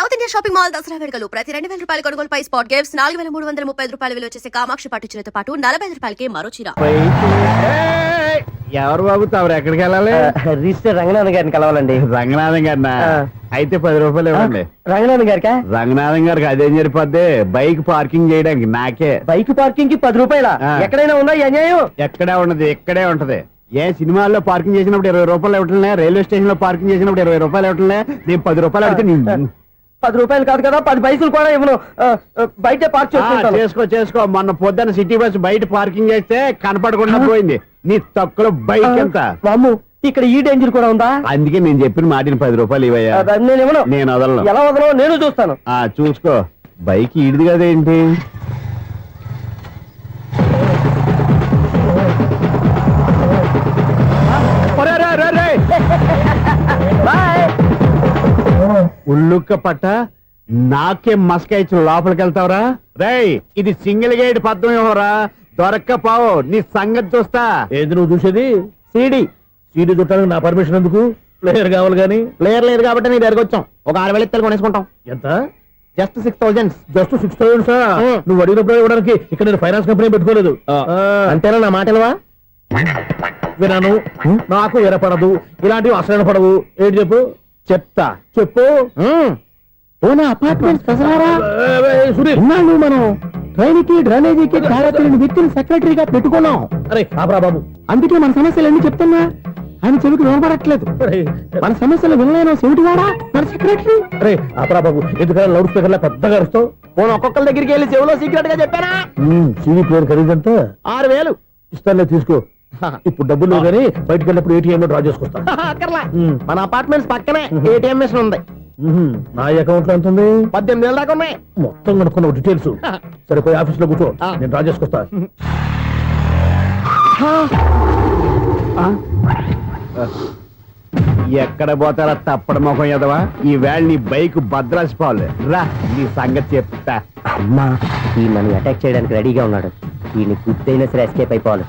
South India shopping mall Dasara వేడుకలు. ప్రతి రెండు వేల రూపాయల కొనుగోలుపై స్పాట్ గిఫ్ట్స్ నాలుగు వేల మూడు వందల ముప్పై రూపాయల విలువ చేసే కామాక్షి పట్టు చీరతో పాటు నలభై ఐదు రూపాయలకి మరో చీర! ఎవరు బాబు తమరు ఎక్కడికి వెళ్ళాలి? రిజిస్టర్ రంగనాథ్ గారిని కలవాలండి. రంగనాథం గారినా? ఆ. అయితే పది రూపాయలు ఇవ్వండి. రంగనాథ్ గారికా? రంగనాథం గారికి అదేం సరిపోద్ది బైక్ పార్కింగ్ చేయడానికి నాకే. బైక్ పార్కింగ్కి పది రూపాయల. ఎక్కడైనా ఉందా అన్యాయం? ఎక్కడే ఉన్నది ఇక్కడే ఉంటది. ఏ సినిమాల్లో పార్కింగ్ చేసినప్పుడు ఇరవై రూపాయలు ఇవ్వట్లే రైల్వే స్టేషన్లో పార్కింగ్ చేసినప్పుడు ఇరవై రూపాయలు ఇవ్వట్లే నేను పది రూపాయలు అడిగితే నీ- పది రూపాయలు కాదు కదా పది పైసలు కూడా ఇవ్వను. బయటే పార్క్ చేసుకుంటాను చేసుకో చేసుకో. మొన్న పొద్దున్న సిటీ బస్ బయట పార్కింగ్ చేస్తే కనపడకుండా పోయింది. నీ తక్కువ బైక్ ఎంత? వామ్ము ఇక్కడ ఈ డేంజర్ కూడా ఉందా? అందుకే నేను చెప్పిన మాటిని పది రూపాయలు ఇవ్వయ్యా. ఆ, నేను ఇవ్వను. నేను వదలను. ఎలా వదలో నేను చూస్తాను. ఆ చూసుకో. బైక్ ఈడిది కదేంటి? ఉల్లుక్క పట్ట నాకే మస్క ఇచ్చి లోపలికి వెళ్తావురా? రేయ్ ఇది సింగిల్ గేట్ పద్మం ఇవ్వరా దొరక్క పావు నీ సంగతి చూస్తా. ఏంది నువ్వు చూసేది? సీడి. సీడీ చుట్టానికి నా పర్మిషన్ ఎందుకు? ప్లేయర్ కావాలి గానీ ప్లేయర్ లేదు కాబట్టి నీ దగ్గరకు వచ్చాం. ఒక ఆరు వేలు ఇత్తలు కొనేసుకుంటాం. ఎంత? Just six thousand just six thousand sir. నువ్వు అడిగినప్పుడు ఇవ్వడానికి ఇక్కడ నేను ఫైనాన్స్ కంపెనీ పెట్టుకోలేదు. అంతేనా నా మాటలువా? వినాను. నాకు వినపడదు ఇలాంటివి అసలు పడవు. ఏంటి చెప్పు? చెప్తా. చెప్పు. ఓనా అపార్ట్మెంట్స్ సునీల్. ఇన్నాళ్ళు మనం. ట్రైన్కి డ్రైనేజీకి ధారతులని వ్యక్తిని సెక్రటరీగా పెట్టుకున్నాం. అరే ఆపరా బాబు. అందుకే మన సమస్యలు ఎన్ని చెప్తున్నా. ఆయన చెవికి వినపడట్లేదు అరే, మన సమస్యలు వినలేను చెవిటివాడా? మన సెక్రటరీ? అరే ఆపరా బాబు. ఎందుకని లౌడ్ స్పీకర్ లా పెద్దగా అరుస్తావు? పోను ఒక్కొక్కరి దగ్గరికి వెళ్ళి చెవిలో సీక్రెట్గా చెప్పానా? సీడీ ప్లేయర్ ఖరీదంతా ఆరు వేలు. ఇస్తానులే తీసుకో. ఇప్పుడు డబ్బులు కానీ బయటకు వెళ్ళినప్పుడు ఏటీఎం లో డ్రా చేసుకొస్తా అక్కర్లా. మన అపార్ట్మెంట్స్ పక్కనే ఏటీఎం మిషన్ ఉంది. నా అకౌంట్లో ఎంత ఉంది? పద్దెనిమిది వేల దాకా ఉన్నాయి. మొత్తం కనుక్కున్న డీటెయిల్స్ సరే పోయి ఆఫీస్లో కూర్చో. ఆ. నేను డ్రా చేసుకొస్తా. ఎక్కడ పోతారా? తప్పడ ముఖం ఎదవా? ఈ వేళ నీ బైక్ భద్రాసి పోవాలి. రా నీ సంగతి చెప్తా. అమ్మా ఈ నన్ను అటాక్ చేయడానికి రెడీగా ఉన్నాడు. ఈయన గుద్దైనా సరే ఎస్కేప్ అయిపోవాలి.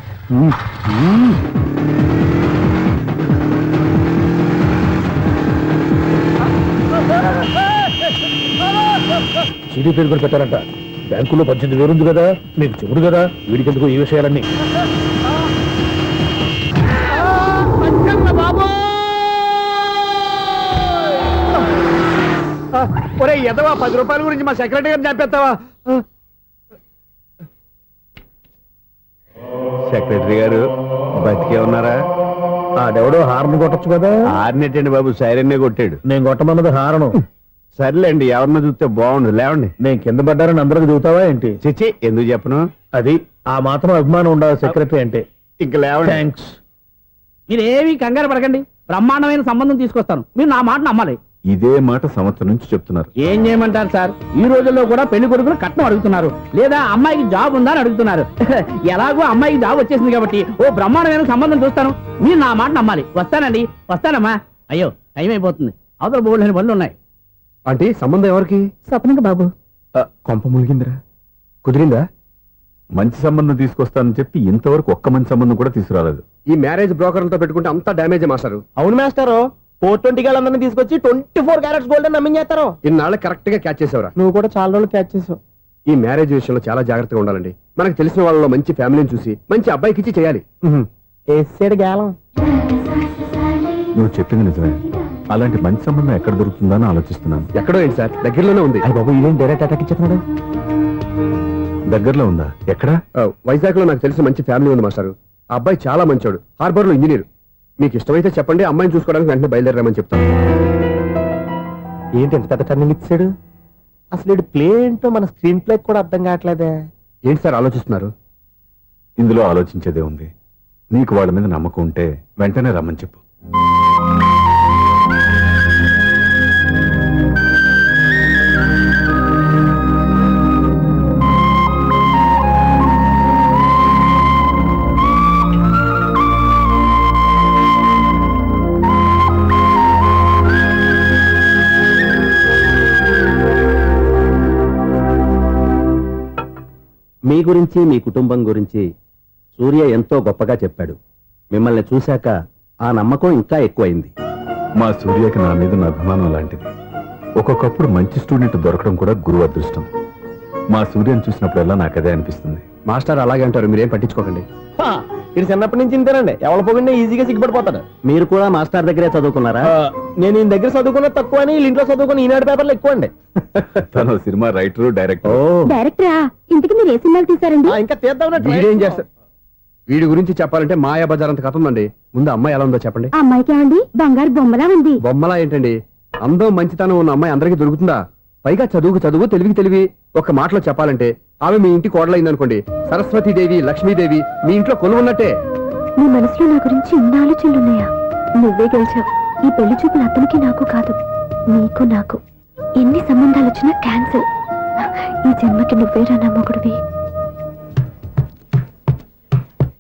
సీడీ పేరు కూడా పెట్టారంట. బ్యాంకులో పద్దెనిమిది వేలు ఉంది కదా మీకు చెబుడు కదా వీడికి ఎందుకు ఈ విషయాలన్నీ? ఒరే ఎదవా పది రూపాయల గురించి మా సెక్రటరీ గారిని చంపేస్తావా? సెక్రటరీ గారు బతికే ఉన్నారా? ఆడెవడో హార్న్ కొట్టచ్చు కదా? ఆరినట్టండి బాబు సైరన్నే కొట్టాడు. నేను కొట్టమన్నది హారను. సర్లేండి ఎవరన్నా చూస్తే బాగుండు లేవండి. నేను కింద పడ్డారని అందరికి చూతావా ఏంటి? చిచ్చి ఎందుకు చెప్పను? అది ఆ మాత్రం అభిమానం ఉండాలి సెక్రటరీ అంటే. ఇంక లేవండి. థ్యాంక్స్ మీరేమీ కంగారు పడకండి. బ్రహ్మాండమైన సంబంధం తీసుకొస్తాను. మీరు నా మాట నమ్మాలి. ఇదే మాట సంవత్సరం నుంచి చెప్తున్నారు. ఏం చేయమంటారు సార్? ఈ రోజుల్లో కూడా పెళ్ళి కొడుకులు కట్నం అడుగుతున్నారు. లేదా అమ్మాయికి జాబ్ ఉందా అని అడుగుతున్నారు. ఎలాగో అమ్మాయికి జాబ్ వచ్చేసింది కాబట్టి ఓ బ్రహ్మాండమైన సంబంధం చూస్తాను. మీరు నా మాట నమ్మాలి. వస్తానండి. వస్తానమ్మా. అయ్యో టైం అయిపోతుంది. అవతల బోల్డని పనులు ఉన్నాయి. అంటే సంబంధం ఎవరికి? స్వప్నకు బాబు. కొంప ములిగిందిరా. కుదిరిందా? మంచి సంబంధం తీసుకొస్తానని చెప్పి ఇంతవరకు ఒక్క మంచి సంబంధం కూడా తీసుకురాలేదు. ఈ మ్యారేజ్ బ్రోకర్లతో పెట్టుకుంటే అంత డ్యామేజ్ మాస్టారు. అవును మాస్టర్. ఫోర్ ట్వంటీ అందరినీ తీసుకొచ్చి ట్వంటీ ఫోర్ క్యారెట్స్ గోల్డ్ అని నమ్మించేస్తారు. ఇన్నాళ్ళ కరెక్ట్గా క్యాచ్ చేసేవరా? నువ్వు కూడా చాలా రోజులు క్యాచ్ చేసావు. ఈ మ్యారేజ్ విషయంలో చాలా జాగ్రత్తగా ఉండాలండి. మనకు తెలిసిన వాళ్ళలో మంచి ఫ్యామిలీని చూసి మంచి అబ్బాయికి ఇచ్చి చేయాలి. వేసాడు గాలం నువ్వు చెప్పింది నిజమే. అలాంటి మంచి సంబంధం ఎక్కడ దొరుకుతుందో అని ఆలోచిస్తున్నాను. ఎక్కడో ఏంటి సార్? దగ్గరలోనే ఉంది. అయ్యి బాబు ఇదేం డైరెక్ట్ అటాక్ ఇచ్చేస్తున్నాడు దగ్గరలో ఉందా? ఎక్కడా? వైజాగ్లో నాకు తెలిసిన మంచి ఫ్యామిలీ ఉంది మాస్టారు. ఆ అబ్బాయి చాలా మంచోడు. హార్బర్లో ఇంజనీర్. మీకు ఇష్టమైతే చెప్పండి అమ్మాయిని చూసుకోవడానికి వెంటనే బయలుదేరమని చెప్తాను. ఏంటి ఎంత పెద్ద టర్నింగ్ ఇచ్చాడు? అసలు ఇడు ప్లే ఏంటో మన స్క్రీన్ ప్లే కూడా అర్థం కావట్లేదే. ఏంటి సార్ ఆలోచిస్తున్నారు? ఇందులో ఆలోచించేదే ఉంది. నీకు వాళ్ళ మీద నమ్మకం ఉంటే వెంటనే రమ్మని చెప్పు. మీ గురించి మీ కుటుంబం గురించి సూర్య ఎంతో గొప్పగా చెప్పాడు. మిమ్మల్ని చూశాక ఆ నమ్మకం ఇంకా ఎక్కువైంది. మా సూర్యకి నా మీద ఉన్న అభిమానం లాంటిది. ఒక్కొక్కప్పుడు మంచి స్టూడెంట్ దొరకడం కూడా గురువు అదృష్టం. మా సూర్యని చూసినప్పుడల్లా నాకు అదే అనిపిస్తుంది. మాస్టర్ అలాగే అంటారు మీరేం పట్టించుకోకండి. ఇది చిన్నప్పటి నుంచి ఇంతేనండి. ఎవరి పోగండి ఈజీగా సిగ్గుపడిపోతాడు. మీరు కూడా మాస్టర్ దగ్గరే చదువుకున్నారా? ఆ, నేను ఈయన దగ్గర చదువుకున్న తక్కువ అని వీళ్ళ ఇంట్లో చదువుకున్న ఈనాడు పేపర్లు ఎక్కువ అండి తను సినిమా రైటరు డైరెక్టర్. డైరెక్టరా? ఇంతకు మీరు ఏ సినిమాలు తీసారండి ఆ, ఇంకా తీద్దాం వీడేం చేస్తాడు వీడి గురించి చెప్పాలంటే మాయా బజార్ అంత కథ ఉందండి. ముందు అమ్మాయి ఎలా ఉందో చెప్పండి. ఆ అమ్మాయికి ఏమండి? బంగారు బొమ్మలా ఉంది. బొమ్మలా ఏంటండి? అందం మంచితనం ఉన్న అమ్మాయి అందరికీ దొరుకుతుందా? పైగా చదువుకు చదువు తెలివికి తెలివి. ఒక మాటలో చెప్పాలంటే ఆమె మీ ఇంటి కోడలైంది అనుకోండి సరస్వతీదేవి లక్ష్మీదేవి మీ ఇంట్లో కొలువున్నట్టే. నీ మనసులో నా గురించి ఇన్ని ఆలోచనలున్నాయా నువ్వే గెలిచావు. ఈ పెళ్ళి చూపులు అతనికి నాకు కాదు నీకు నాకు. ఎన్ని సంబంధాలు వచ్చినా క్యాన్సిల్. ఈ జన్మకి నువ్వేరా నా మొగుడివి.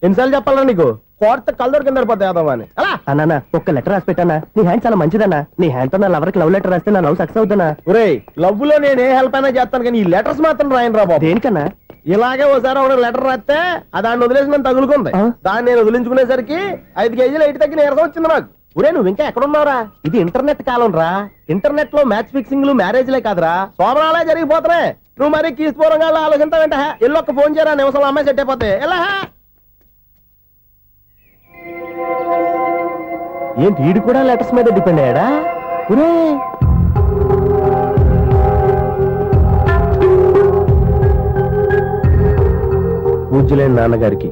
ఎన్నిసార్లు చెప్పాలా నీకు? కోర్త కళ్ళదొరి కింద పడిపోతాయి యాదవ్ అని. అలా అన్నా ఒక్క లెటర్ రాసి పెట్టానా నీ హ్యాండ్ చాలా మంచిదన్నా. నీ హ్యాండ్తో నా లవర్కి లవ్ లెటర్ రాస్తే నా లవ్ సక్సెస్ అవుతానా ఒరేయ్ లవ్లో నేను ఏ హెల్ప్ అయినా చేస్తాను కానీ ఈ లెటర్స్ మాత్రం రాయను రా బాబు. దేనికన్నా? ఇలాగే ఒకసారి ఒక లెటర్ రాస్తే ఆ దాన్ని వదిలేసి నన్ను తగులుకుంది? దాన్ని నేను వదిలించుకునేసరికి ఐదు కేజీలు ఎయిట్ తగ్గి నీరసం వచ్చింది నాకు. ఒరే నువ్వు ఇంకా ఎక్కడ ఉన్నావురా? ఇది ఇంటర్నెట్ కాలం రా. ఇంటర్నెట్లో మ్యాచ్ ఫిక్సింగ్లు మ్యారేజ్లే కాదురా. సోమరాలే జరిగిపోతున్నాయి. నువ్వు మరి కీస్పూరంగా ఆలోచించావంట ఎల్లు ఒక్క ఫోన్ చేయరా నిమిషంలో అమ్మాయి సెట్ అయిపోతే. ఎలా ఏంటి ఈడు కూడా లెటర్స్ మీద డిపెండ్ అయ్యాడా? ఒరే! పూజ్యులైన నాన్నగారికి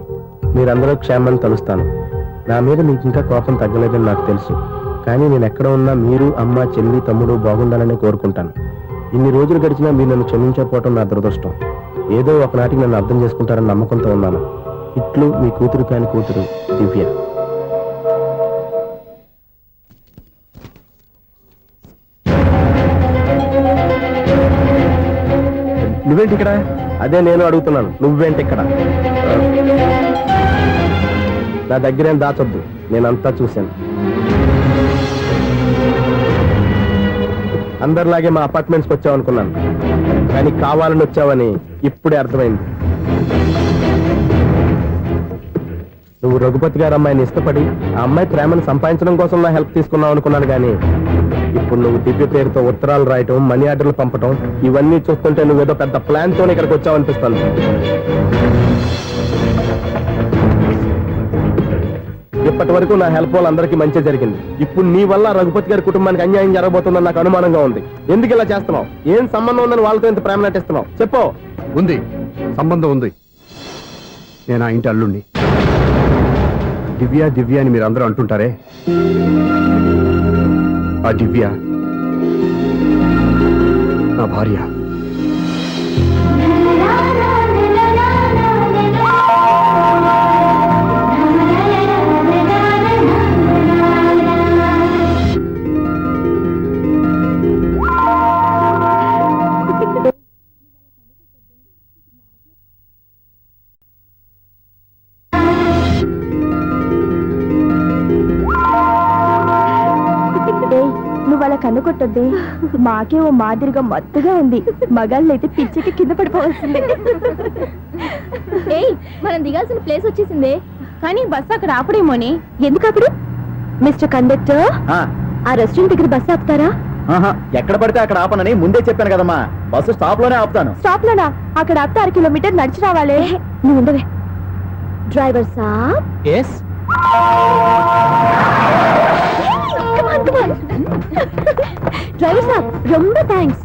మీరందరూ క్షేమాన్ని తలుస్తాను. నా మీద మీకు ఇంకా కోపం తగ్గలేదని నాకు తెలుసు. కానీ నేను ఎక్కడ ఉన్నా మీరు అమ్మ చెల్లి తమ్ముడు బాగుండాలని కోరుకుంటాను. ఇన్ని రోజులు గడిచినా మీరు నన్ను క్షమించకపోవటం నా దురదృష్టం. ఏదో ఒకనాటికి నన్ను అర్థం చేసుకుంటారని నమ్మకంతో ఉన్నాను. ఇట్లు మీ కూతురు కాని కూతురు దివ్య. నువ్వేంటి ఇక్కడ? అదే నేను అడుగుతున్నాను. నువ్వేంటి ఇక్కడ? నా దగ్గరేం దాచొద్దు. నేనంతా చూశాను. అందరిలాగే మా అపార్ట్మెంట్స్కి వచ్చావు అనుకున్నాను కానీ కావాలని వచ్చావని ఇప్పుడే అర్థమైంది. నువ్వు రఘుపతి గారు అమ్మాయిని ఇష్టపడి ఆ అమ్మాయి ప్రేమను సంపాదించడం కోసం నా హెల్ప్ తీసుకున్నావు అనుకున్నాను కానీ ఇప్పుడు నువ్వు దివ్య పేరుతో ఉత్తరాలు రాయటం మనీ ఆర్డర్లు పంపటం ఇవన్నీ చూస్తుంటే నువ్వేదో పెద్ద ప్లాన్ తోనే ఇక్కడికి వచ్చావనిపిస్తాను ఇప్పటి వరకు నా హెల్ప్ వాళ్ళందరికీ మంచి జరిగింది. ఇప్పుడు నీ వల్ల రఘుపతి గారి కుటుంబానికి అన్యాయం జరగబోతుందని నాకు అనుమానంగా ఉంది. ఎందుకు ఇలా చేస్తున్నావు? ఏం సంబంధం ఉందని వాళ్ళతో ఇంత ప్రేమ నటిస్తున్నావు? చెప్పు. ఉంది. సంబంధం ఉంది. నేను ఆ ఇంటి అల్లుణ్ణి. దివ్య దివ్య అని మీరు అందరూ అంటుంటారే? ఆ దివ్య నా భార్య. కొట్టొద్దే మాకే ఓ మాదిరిగా మత్తుగా ఉంది. మగాళ్ళు అయితే పిచ్చికి కింద పడిపోవాల్సిందే. ఏయ్ మనం దిగాల్సిన ప్లేస్ వచ్చేసిందే. కానీ బస్సు అక్కడ ఆపడేమోని ఎందుకు అప్పుడు మిస్టర్ కండక్టర్ ఆ. రెస్టారెంట్ దగ్గర బస్సు ఆపుతారా? ఎక్కడ పడితే అక్కడ ఆపనని ముందే చెప్పాను కదమ్మా. బస్సు స్టాప్లోనే ఆపుతాను. స్టాప్ లోనా అక్కడ ఆపితే అర కిలోమీటర్ నడిచి రావాలి. నువ్వు ఉండవే. డ్రైవర్ సాబ్. ఎస్ డ్రైవర్ సాబ్ రొంబ థ్యాంక్స్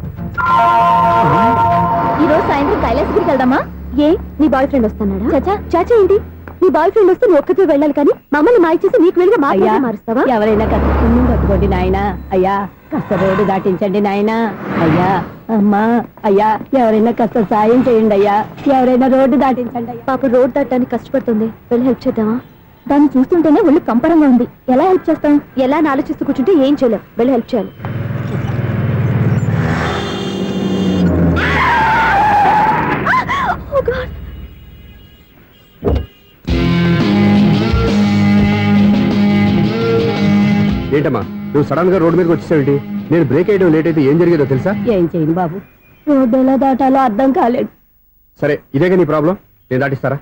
ఈ రోజు సాయంత్రం కైలాసగిరికి వెళ్దామా? ఏ నీ బాయ్ ఫ్రెండ్ వస్తున్నాడా? చాచా చాచా ఏంటి? నీ బాయ్ ఫ్రెండ్ వస్తే నువ్వు ఒక్కతే వెళ్ళాలి కానీ మమ్మల్ని మాయ చేసి నీకు వెళ్ళి మా అయ్యా మారుస్తావా? ఎవరైనా పుణ్యం కట్టుకోండి నాయనా. అయ్యా కాస్త రోడ్డు దాటించండి నాయనా. అయ్యా అమ్మా అయ్యా ఎవరైనా కాస్త సాయం చేయండి అయ్యా. ఎవరైనా రోడ్డు దాటించండి పాప రోడ్ దాటడానికి కష్టపడుతుంది. వెళ్ళి హెల్ప్ చేద్దామా? దాన్ని చూస్తుంటేనే ఒళ్ళు కంపరంగా ఉంది. ఎలా హెల్ప్ చేస్తాం? ఎలా అని ఆలోచిస్తూ కూర్చుంటే ఏం చేయలేం. వెళ్ళి హెల్ప్ చేయాలి. Oh! ఏంటమ్మా? నువ్వు సడన్గా రోడ్డు మీదకి వచ్చేసావేంటి? నేను బ్రేక్ వేయడం లేట్ అయితే ఏం జరిగేదో తెలుసా? ఏం చేయను బాబు? రోడ్డు ఎలా దాటాలో అర్థం కాలేదు. సరే ఇదేగా నీ ప్రాబ్లం నేను దాటిస్తారా?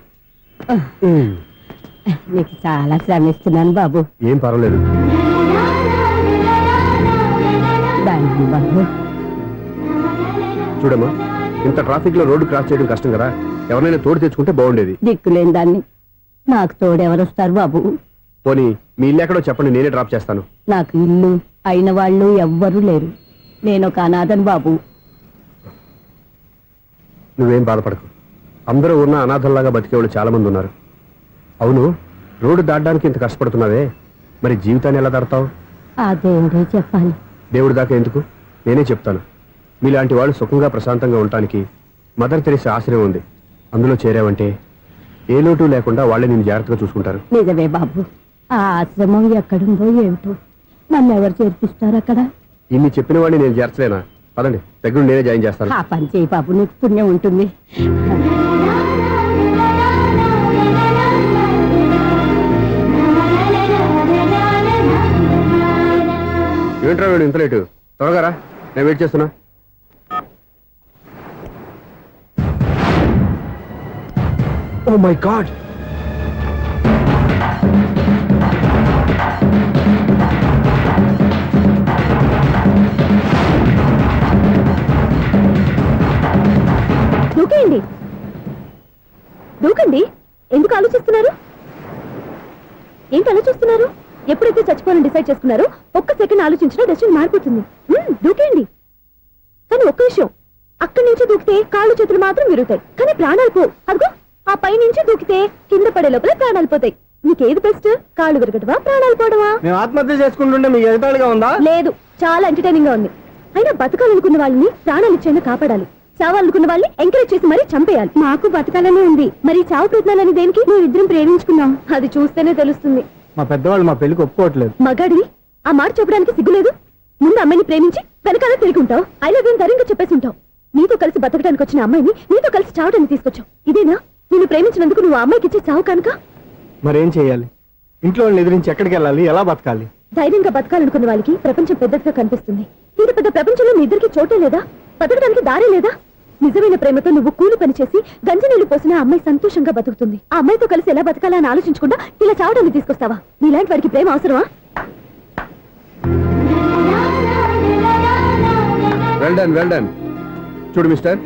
నీకు చాలా శ్రమిస్తున్నాను బాబు. ఏం పర్వాలేదు. బాబు. చూడమ్మా ఇంత ట్రాఫిక్లో రోడ్డు క్రాస్ చేయడం కష్టం కదా. ఎవరైనా తోడు తెచ్చుకుంటే బాగుండేది. దిక్కులేని దాన్ని నాకు తోడెవరొస్తారు బాబు? పోనీ మీ ఇల్లు ఎక్కడో చెప్పండి నేనే డ్రాప్ చేస్తాను. నాకు ఇల్లు అయిన వాళ్ళు ఎవ్వరూ లేరు. నేను ఒక అనాథను బాబు. నువ్వేం బాధపడకు. అందరూ ఉన్న అనాథల్లాగా బతికేవాళ్ళు చాలా మంది ఉన్నారు. అవును రోడ్డు దాటడానికి ఇంత కష్టపడుతున్నావే. మరి జీవితాన్ని ఎలా దాడతావు ఆ దేవుడే చెప్పాలి. దేవుడి దాకా ఎందుకు? నేనే చెప్తాను. మీలాంటి వాళ్ళు సుఖంగా ప్రశాంతంగా ఉండటానికి మదర్ తెరిసే ఆశ్రయం ఉంది. అందులో చేరావంటే ఏ లోటు లేకుండా వాళ్ళే నేను జాగ్రత్తగా చూసుకుంటారు. నిజమే బాబు. ఆ ఆశ్రమం ఎక్కడుందో ఏమిటో నన్ను ఎవరు చేర్పిస్తారు అక్కడ? ఇన్ని చెప్పిన వాడిని నేను చేర్చలేనా? పదండి దగ్గర నేనే జాయిన్ చేస్తాను. ఆ పని చేయి బాబు నీకు పుణ్యం ఉంటుంది. ఏంట్రా వీడు ఇంత లేటు. త్వరగా రా నేను వెయిట్ చేస్తున్నా. ఓ మై గాడ్ చచ్చిపోవాలని డిసైడ్ చేసుకున్నారో. ఒక్క సెకండ్ ఆలోచించినా డెసిషన్ మారిపోతుంది. దూకేయండి. కానీ ఒక్క విషయం అక్కడి నుంచి దూకితే కాళ్ళు చేతులు మాత్రం విరుగుతాయి. కానీ ప్రాణాలు పో. అదిగో ఆ పై నుంచి దూకితే కింద పడే లోపల ప్రాణాలు పోతాయి. నీకేది బెస్ట్? కాళ్ళు విరగటవా ప్రాణాలు పోవడమా? మేము ఆత్మహత్య చేసుకుంటుంటే మీకు ఎదుటాడుగా ఉందా? లేదు చాలా ఎంటర్టైనింగ్గా ఉంది. అయినా బతకాలనుకున్న వాళ్ళని ప్రాణాలు ఇచ్చేందుకు కాపాడాలి. చావాలనుకున్న వాళ్ళని ఎంకరేజ్ చేసి మరీ చంపేయాలి. మాకు బతకాలనే ఉంది. మరి చావు ప్రయత్నాలని దేనికి? మేము ఇద్దరం ప్రేమించుకున్నాం. అది చూస్తేనే తెలుస్తుంది. మా పెద్దవాళ్ళు మా పెళ్ళికి ఒప్పుకోవట్లేదు. మగాడివి? ఆ మాట చెప్పడానికి సిగ్గులేదు? ముందు అమ్మాయిని ప్రేమించి వెనకాల తిరిగి ఉంటావు. ఐ లవ్ యూ ధైర్యంగా చెప్పేసి ఉంటావు. నీతో కలిసి బతకడానికి వచ్చిన అమ్మాయిని నీతో కలిసి చావడానికి తీసుకొచ్చావు. ఇదేనా? నేను ప్రేమించినందుకు నువ్వు ఆ అమ్మాయికి ఇచ్చే చావు కనుక? మరేం చేయాలి? ఇంట్లో వాళ్ళని ఎదిరించి ఎక్కడికి వెళ్ళాలి? ఎలా బతకాలి? ధైర్యంగా బతకాలనుకున్న వాళ్ళకి ప్రపంచం పెద్దదిగా కనిపిస్తుంది. ఇంత పెద్ద ప్రపంచంలో మీ ఇద్దరికి చోటే లేదా? బతకడానికి దారే లేదా? నిజమైన ప్రేమతో నువ్వు కూలి పని చేసి గంజి నీళ్ళు పోసిన అమ్మాయి సంతోషంగా బతుకుతుంది. ఆ అమ్మాయితో కలిసి ఎలా బతకాలా అని ఆలోచించకుండా ఇలా చావడానికి తీసుకొస్తావా? నీలాంటి వాడికి ప్రేమ అవసరమా? వెల్ డన్ వెల్ డన్ చూడు మిస్టర్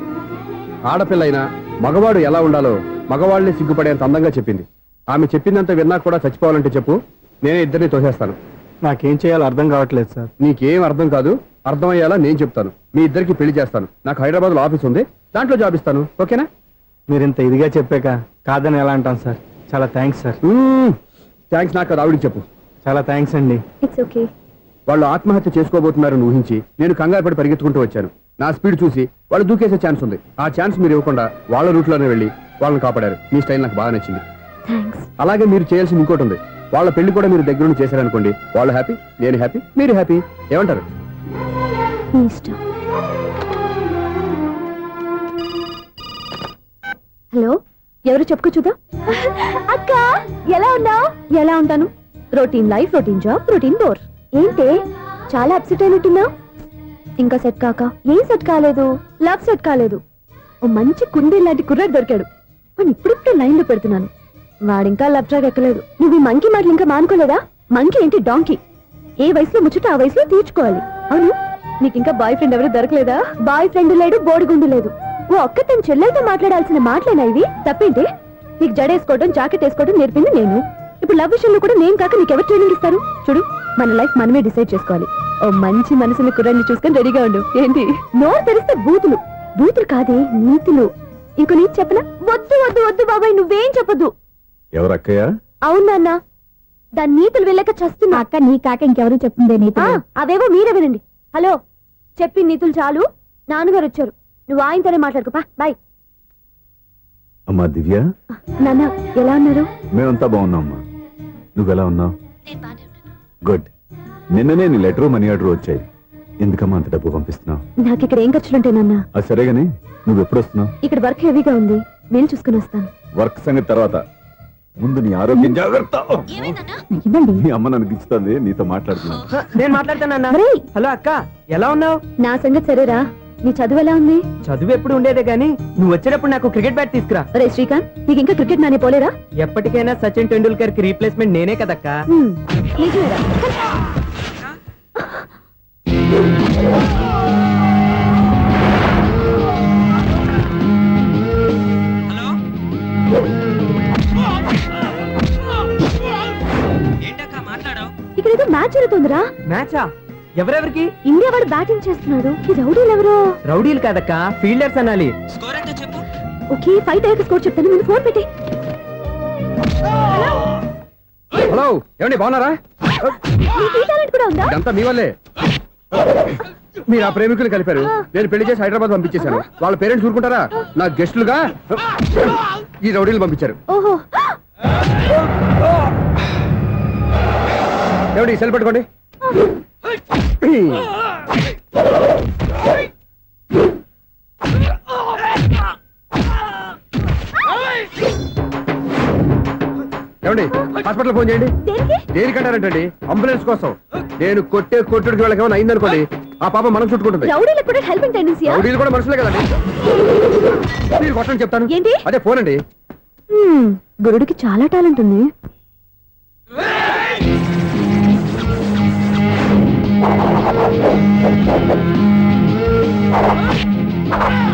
ఆడపిల్ల అయినా మగవాడు ఎలా ఉండాలో మగవాళ్ళని సిగ్గుపడేంత అందంగా చెప్పింది. ఆమె చెప్పిందంత విన్నా కూడా చచ్చిపోవాలంటే చెప్పు నేనే ఇద్దరిని తోసేస్తాను. నాకేం చేయాలో అర్థం కావట్లేదు సార్. నీకేం అర్థం కాదు అర్థమయ్యేలా నేను చెప్తాను. మీ ఇద్దరికి పెళ్ళి చేస్తాను. నాకు హైదరాబాద్లో ఆఫీస్ ఉంది. దాంట్లో జాబ్ ఇస్తాను. ఓకేనా? మీరు ఇంత ఇదిగా చెప్పాక కాదని ఎలా అంటాం సార్? చాలా థ్యాంక్స్ సార్. థ్యాంక్స్ నాకు అది ఆవిడికి చెప్పు. చాలా థ్యాంక్స్ అండి. It's okay. వాళ్ళు ఆత్మహత్య చేసుకోబోతున్నారని ఊహించి నేను కంగారు పడి పరిగెత్తుకుంటూ వచ్చాను. నా స్పీడ్ చూసి వాళ్ళు దూకేసే ఛాన్స్ ఉంది. ఆ ఛాన్స్ మీరు ఇవ్వకుండా వాళ్ళ రూట్లోనే వెళ్ళి వాళ్ళని కాపాడారు. మీ స్టైల్ నాకు బాగా నచ్చింది. అలాగే మీరు చేయాల్సింది ఇంకోటి ఉంది. వాళ్ళ పెళ్ళి కూడా మీరు దగ్గర నుండి చేశారనుకోండి వాళ్ళు హ్యాపీ నేను హ్యాపీ మీరు హ్యాపీ ఏమంటారు? నీ ఇష్టం. హలో ఎవరు చెప్పుకో చూద్దాం. అక్క ఎలా ఉన్నావు? ఎలా ఉంటాను? Routine life routine job routine bore. ఏంటే చాలా అప్సెట్ అయినట్టున్నావు. ఇంకా సెట్ కాక ఏం సెట్ కాలేదు? లవ్ సెట్ కాలేదు. ఓ మంచి కుందేలు లాంటి కుర్రాడు దొరికాడు. వాడిని ఇప్పుడిప్పుడే లైన్లో పెడుతున్నాను. వాడింకా లవ్ ట్రాక్ ఎక్కలేదు. నువ్వు ఈ మంకీ మాటలు ఇంకా మానుకోలేదా? మంకీ ఏంటి డాంకీ? ఏ వయసులో ముచ్చట ఆ వయసులో తీర్చుకోవాలి. అవును నీకు ఇంకా బాయ్ ఫ్రెండ్ ఎవరు దొరకలేదా? బాయ్ ఫ్రెండ్ లేడు బోడిగుండు లేదు. ఓ ఒక్క తన చెల్లెలతో మాట్లాడాల్సిన మాటలేనా ఇవి? తప్పేంటి? నీకు జడేసుకోవడం జాకెట్ వేసుకోవడం నేర్పింది నేను. ఇప్పుడు లవ్ విషయంలో కూడా నేను కాక నీకు ఎవరు ట్రైనింగ్ ఇస్తారు? చూడు మన లైఫ్ మనమే డిసైడ్ చేసుకోవాలి. ఓ మంచి మనసుని కుర్రాన్ని చూసుకొని రెడీగా ఉండు. ఏంటి? నోరు తెరిస్తే బూతులు. బూతులు కాదే నీతులు. ఇంకో నీతి చెప్పనా? వద్దు వద్దు వద్దు బాబాయ్ నువ్వేం చెప్పొద్దు. ఎవరక్కయ్య? అవును దాని నీతులు వెళ్ళక చస్తున్నా. అక్క నీ కాక ఇంకెవరు చెప్తుందే నీతి అవేవో మీరే వినండి. హలో చెప్పి నీతులు చాలు. నాన్నగారు వచ్చారు. నువ్వు ఆయనతోనే మాట్లాడుకోపా బాయ్. అమ్మా దివ్య? నాన్న ఎలా ఉన్నారు? మేమంతా బాగున్నాం అమ్మా. నువ్వెలా ఉన్నావు? గుడ్. నిన్ననే నీ లెటర్ మనీ ఆర్డర్ వచ్చాయి. ఎందుకమ్మా అంత డబ్బు పంపిస్తున్నావు? నాకు ఇక్కడ ఏం ఖర్చులుంటాయి నాన్న? అది సరే గానీ నువ్వు ఎప్పుడు వస్తున్నావు ఇక్కడ వర్క్ హెవీగా ఉంది. నేను చూసుకుని వస్తాను. వర్క్ సంగతి తర్వాత. ముందు నీ ఆరోగ్యం జాగ్రత్త. మీ అమ్మ నన్ను గిచ్చుతుంది నీతో మాట్లాడుతున్నాను. నేను మాట్లాడతానన్నా హలో అక్క ఎలా ఉన్నావు? నా సంగతి సరేరా. నీ చదువు ఎలా ఉంది? చదువు ఎప్పుడు ఉండేదే గానీ నువ్వు వచ్చేటప్పుడు నాకు క్రికెట్ బ్యాట్ తీసుకురా. రే శ్రీకాంత్ నీకు ఇంకా క్రికెట్ నానే పోలేరా ఎప్పటికైనా సచిన్ టెండూల్కర్కి రీప్లేస్మెంట్ నేనే కదక్కా. హ్మ్, నిజమేరా మ్యాచ్ జరుగుతుందిరా. మ్యాచా? ఎవరెవరికి? ఇండియా వాడు బ్యాటింగ్ చేస్తున్నాడు. ఈ రౌడీలు ఎవరో? రౌడీలు కాదక్క ఫీల్డర్స్ అనాలి. ఓకే ఫైట్ అయ్యాక స్కోర్ చెప్తాను. ముందు ఫోన్ పెట్టి. హలో ఏమండి బాగున్నారా? నీకు ఈ టాలెంట్ కూడా ఉందా? ఇదంతా మీ వల్లే. మీరు ఆ ప్రేమికులు కలిపారు. నేను పెళ్ళి చేసి హైదరాబాద్ పంపించేశాను. వాళ్ళ పేరెంట్స్ ఊరుకుంటారా? నా గెస్టులుగా ఈ రౌడీలు పంపించారు. ఓహో. ఏమండి ఈ సెల్ పెట్టుకోండి. ఏమండి హాస్పిటల్ ఫోన్ చేయండి. దేనికి? దేనికంటారంటండి అంబులెన్స్ కోసం. నేను కొట్టే కొట్టుడికి వాళ్ళకి ఏమైనా అయిందనుకోండి ఆ పాప మనం చుట్టుకుంటుంది. రౌడీలకు కూడా హెల్పింగ్ టెండెన్సీయా రౌడీలు కూడా మనుషులే కదండి. మీరు కొట్టండి చెప్తాను. ఏంటి? అదే ఫోన్ అండి. గురుడికి చాలా టాలెంట్ ఉంది. Oh, my God.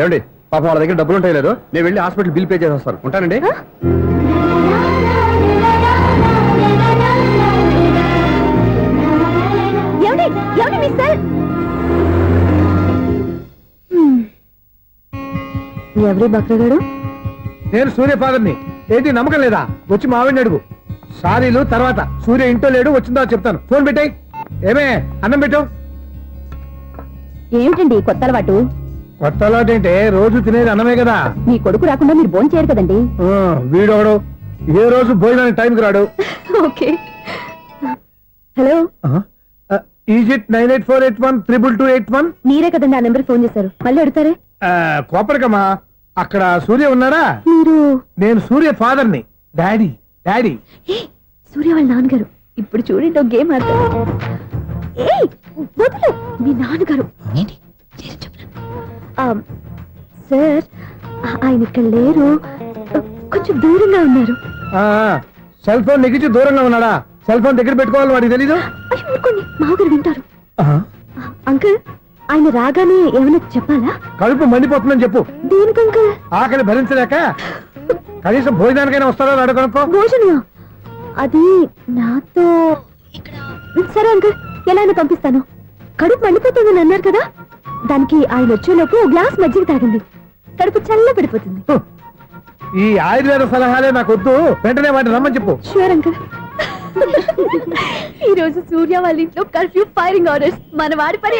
ఏమండి పాపం వాళ్ళ దగ్గర డబ్బులు ఉంటాయి లేదు? నేను వెళ్ళి హాస్పిటల్ బిల్ పే చేసి వస్తాను. ఉంటానండి? ఎవరి బక్రగాడు నేను సూర్య ఫాదర్ని. ఏంటి నమ్మకం లేదా? వచ్చి మావిడిని అడుగు. సారీలు తర్వాత సూర్య ఇంట్లో లేడు వచ్చిందో చెప్తాను. ఫోన్ పెట్టాయి. ఏమే అన్నం పెట్టు. ఏమిటండి కొత్త అలవాటు? కొత్త అలవాటు ఏంటే రోజు తినేది అన్నమే కదా. మీ కొడుకు రాకుండా మీరు భోజనం చేయరు కదండి. ఆ, వీడోడు ఏ రోజు భోజనానికి టైంకి రాడు? Okay. Hello? Is it nine eight four eight one triple two eight one? మీరే కదండి ఆ నెంబర్ ఫోన్ చేశారు. మళ్ళీ అడుగుతారే? కోపరికమ్మా అక్కడ సూర్య ఉన్నాడా? మీరు? నేను సూర్య ఫాదర్ని. Daddy daddy. ఏ, సూర్య వాళ్ళ నాన్నగారు. ఇప్పుడు చూడండి ఒక గేమ్ ఆడతారు. ఏయ్, వదులు. మీ నాన్నగారు. చెప్పురా. సార్ ఆయన ఇక్కడ లేరు. కొంచెం దూరంగా ఉన్నారు. సెల్ ఫోన్ నెగిచి దూరంగా ఉన్నాడా? సెల్ ఫోన్ దగ్గర పెట్టుకోవాలి వాడికి తెలీదు? ఊరుకోండి మామగారు వింటారు. అంకుల్ ఆయన రాగానే ఏమైనా చెప్పాలా? కడుపు మండిపోతుందని చెప్పు. దేనికి అంకుల్? ఆకలి భరించలేక కనీసం భోజనానికైనా వస్తారో రాడు కనుక్కో? భోజనమా? అది నాతో ఇక్కడ. సరే అంకుల్ ఎలా అయినా పంపిస్తాను. కడుపు మండిపోతుందని అన్నారు కదా? దానికి ఆయన వచ్చేలోపు గ్లాస్ మజ్జిగ తాగింది. కడుపు చల్ల పడిపోతుంది. ఈ ఆయుర్వేద సలహాలే నాకు వద్దు. వెంటనే వాటిని రమ్మని చెప్పు. షూర్ అంకుల్ ఈ రోజు సూర్య వాళ్ళ ఇంట్లో కర్ఫ్యూ ఫైరింగ్ ఆర్డర్స్. మన వాడి పని